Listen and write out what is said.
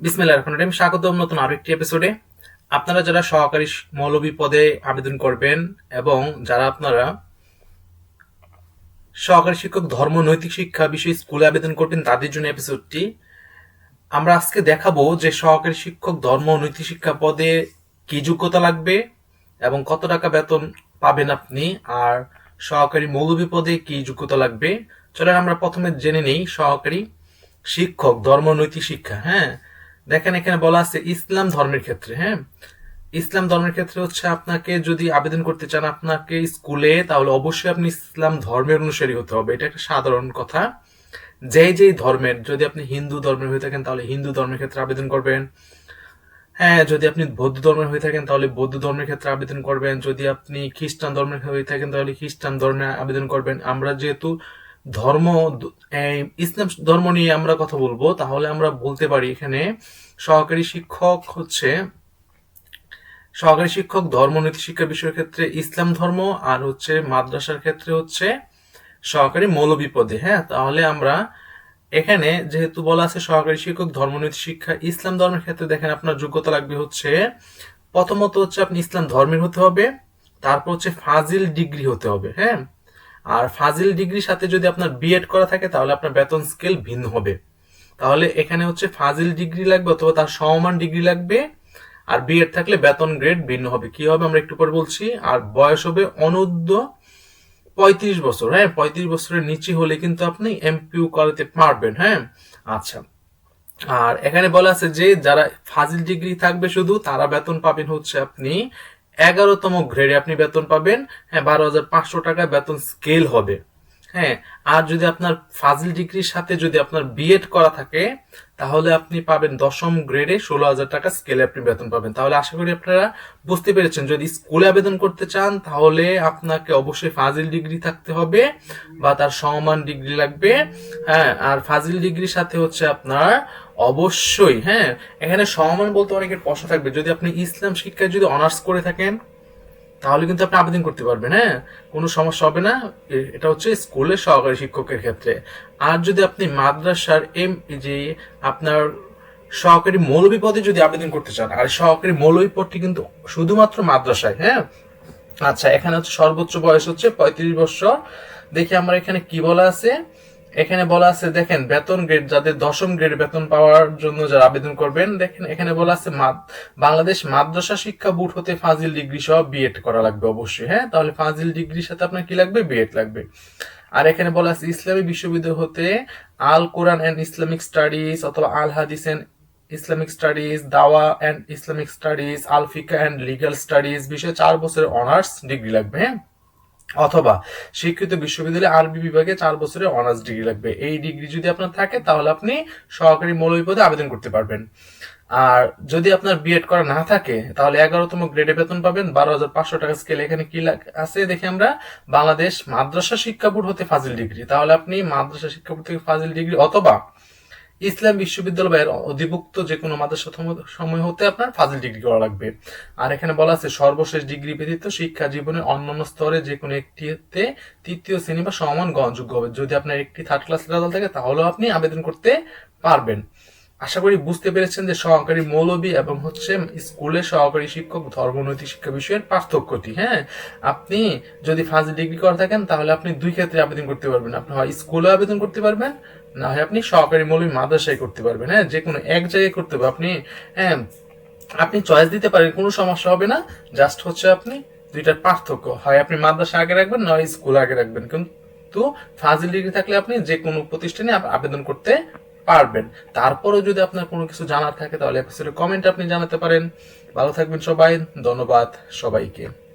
বিসমিল্লাহ রহমান রহিম। স্বাগতম নতুন আরেকটি এপিসোডে আপনারা যারা সহকারী মৌলবী পদে আবেদন করবেন এবং যারা আপনারা সহকারী শিক্ষক ধর্ম, নৈতিক শিক্ষা বিষয়ে স্কুলে আবেদন করবেন, তাদের জন্য এপিসোডটি আমরা আজকে দেখাবো যে সহকারী শিক্ষক ধর্ম, নৈতিক শিক্ষা পদে কি যোগ্যতা লাগবে এবং কত টাকা বেতন পাবেন আপনি আর সহকারী মৌলবী পদে কি যোগ্যতা লাগবে। চলেন আমরা প্রথমে জেনে নেই সহকারী শিক্ষক ধর্ম, নৈতিক শিক্ষা হ্যাঁ? দেখেন এখানে বলা আছে ইসলাম ধর্মের ক্ষেত্রে হ্যাঁ? ইসলাম ধর্মের ক্ষেত্রে হচ্ছে আপনাকে যদি আবেদন করতে চান আপনাকে স্কুলে, তাহলে অবশ্যই আপনি ইসলাম ধর্মের অনুসারী হতে হবে। এটা একটা সাধারণ কথা। যে যেই ধর্মের, যদি আপনি হিন্দু ধর্মের হয়ে থাকেন, তাহলে হিন্দু ধর্মের ক্ষেত্রে আবেদন করবেন। হ্যাঁ যদি আপনি বৌদ্ধ ধর্মের হয়ে থাকেন, তাহলে বৌদ্ধ ধর্মের ক্ষেত্রে আবেদন করবেন। যদি আপনি খ্রিস্টান ধর্মের হয়ে থাকেন, তাহলে খ্রিস্টান ধর্মে আবেদন করবেন। আমরা যেহেতু ধর্ম ইসলাম ধর্ম নিয়ে আমরা কথা বলব, তাহলে আমরা বলতে পারি এখানে সহকারী শিক্ষক হচ্ছে, সহকারী শিক্ষক ধর্মনীতি শিক্ষা বিষয়ের ক্ষেত্রে ইসলাম ধর্ম, আর হচ্ছে মাদ্রাসার ক্ষেত্রে হচ্ছে সহকারী মৌলবী পদে হ্যাঁ? তাহলে আমরা এখানে যেহেতু বলা আছে সহকারী শিক্ষক ধর্মনীতি শিক্ষা, ইসলাম ধর্মের ক্ষেত্রে দেখেন আপনার যোগ্যতা লাগবে হচ্ছে, প্রথমত হচ্ছে আপনি ইসলাম ধর্মের হতে হবে, তারপর হচ্ছে ফাজিল ডিগ্রি হতে হবে হ্যাঁ? আর ফাজিল ডিগ্রির সাথে যদি আপনার বিএড করা থাকে, তাহলে আপনার বেতন স্কেল ভিন্ন হবে। তাহলে এখানে হচ্ছে ফাজিল ডিগ্রি লাগবে অথবা তার সমমান ডিগ্রি লাগবে, আর বিএড থাকলে বেতন গ্রেড ভিন্ন হবে। কি হবে আমরা একটু পরে বলছি, আর বয়স হবে অনূর্ধ্ব পঁয়ত্রিশ বছর। হ্যাঁ পঁয়ত্রিশ বছরের নিচে হলে কিন্তু আপনি এমপিউ করাতে পারবেন। হ্যাঁ আচ্ছা। আর এখানে বলা আছে যে, যারা ফাজিল ডিগ্রি থাকবে শুধু, তারা বেতন পাবেন হচ্ছে আপনি এগারোতম গ্রেডে আপনি বেতন পাবেন হ্যাঁ বারো হাজার পাঁচশো টাকা বেতন স্কেল হবে। হ্যাঁ আর যদি আপনার ফাজিল ডিগ্রির সাথে যদি আপনার বিএড করা থাকে, তাহলে আপনি পাবেন দশম গ্রেডে ষোলো হাজার টাকা স্কেলে আপনি বেতন পাবেন। তাহলে আশা করি আপনারা বুঝতে পেরেছেন, যদি স্কুলে আবেদন করতে চান, তাহলে আপনাকে অবশ্যই ফাজিল ডিগ্রি থাকতে হবে বা তার সমান ডিগ্রি লাগবে। হ্যাঁ আর ফাজিল ডিগ্রির সাথে হচ্ছে আপনার অবশ্যই হ্যাঁ এখানে সমান বলতে অনেকের প্রশ্ন থাকবে। যদি আপনি ইসলাম শিক্ষায় যদি অনার্স করে থাকেন তাহলে কিন্তু আপনি আবেদন করতে পারবেন হ্যাঁ? কোনো সমস্যা হবে না। এটা হচ্ছে স্কুলের সহকারী শিক্ষকের ক্ষেত্রে। আর যদি আপনি মাদ্রাসার এম যে আপনার সহকারী মৌলবী পদে যদি আবেদন করতে চান, আর সহকারী মৌলবী পদটি কিন্তু শুধুমাত্র মাদ্রাসায় হ্যাঁ? আচ্ছা এখানে হচ্ছে সর্বোচ্চ বয়স হচ্ছে পঁয়ত্রিশ বছর। দেখি আমরা এখানে কি বলা আছে? এখানে বলা আছে, দেখেন, বেতন গ্রেড যাদের দশম গ্রেড বেতন পাওয়ার জন্য যারা আবেদন করবেন, দেখেন, এখানে বলা আছে বাংলাদেশ মাদ্রাসা শিক্ষা বোর্ড হতে ফাজিল ডিগ্রি সহ বিএড করা লাগবে অবশ্যই হ্যাঁ? তাহলে ফাজিল ডিগ্রির সাথে আপনার কি লাগবে? বিএড লাগবে। আর এখানে বলা আছে, ইসলামী বিশ্ববিদ্যালয় হতে Al Quran and Islamic studies অথবা Al Hadith and Islamic studies, Dawah and Islamic studies Alfiqh and legal studies, বিষয়ে চার বছরের অনার্স ডিগ্রি লাগবে হ্যাঁ? অথবা শিক্ষিত বিশ্ববিদ্যালয়ে আরবি বিভাগে চার বছরের অনার্স ডিগ্রি লাগবে। এই ডিগ্রি যদি আপনার থাকে, তাহলে আপনি সহকারী মৌলবী পদে আবেদন করতে পারবেন। আর যদি আপনার বিএড করা না থাকে, তাহলে এগারোতম গ্রেডে বেতন পাবেন বারো হাজার পাঁচশো টাকা স্কেল এখানে কি আছে দেখি আমরা, বাংলাদেশ মাদ্রাসা শিক্ষা বোর্ড হতে ফাজিল ডিগ্রি। তাহলে আপনি মাদ্রাসা শিক্ষা বোর্ড থেকে ফাজিল ডিগ্রি অথবা ইসলাম বিশ্ববিদ্যালয়ের অধিভুক্ত যে কোনো সময় হতে আপনার ফাজিল ডিগ্রি করা লাগবে। আর এখানে বলা আছে, সর্বশেষ ডিগ্রি ব্যতীত শিক্ষা জীবনের অন্যান্য স্তরে যে কোনো একটিতে তৃতীয় শ্রেণি বা সমান গ্রহণযোগ্য হবে। যদি আপনার একটি থার্ড ক্লাস রেজাল্ট থাকে, তাহলেও আপনি আবেদন করতে পারবেন। আশা করি বুঝতে পেরেছেন যে সহকারী মৌলবী এবং হচ্ছে স্কুলের সহকারী শিক্ষক ধর্মনৈতিক শিক্ষা বিষয়ের পার্থক্যটি। হ্যাঁ আপনি যদি ফার্স্ট ডিগ্রি করে থাকেন, তাহলে আপনি দুই ক্ষেত্রে আবেদন করতে পারবেন। আপনি হয় স্কুলে আবেদন করতে পারবেন না হয় আপনি সহকারী মৌলবী মাদ্রাসায় করতে পারবেন হ্যাঁ? যে কোনো এক জায়গায় করতে হবে। আপনি হ্যাঁ আপনি চয়েস দিতে পারেন, কোনো সমস্যা হবে না। জাস্ট হচ্ছে আপনি দুইটার পার্থক্য। হয় আপনি মাদ্রাসা আগে রাখবেন, নয় স্কুল আগে রাখবেন। কিন্তু ফাজিল ডিগ্রি থাকলে আপনি যে কোনো প্রতিষ্ঠানে আবেদন করতে পারবেন। তারপরেও যদি আপনার কোনো কিছু জানার থাকে, তাহলে কমেন্ট আপনি জানাতে পারেন। ভালো থাকবেন সবাই। ধন্যবাদ সবাইকে।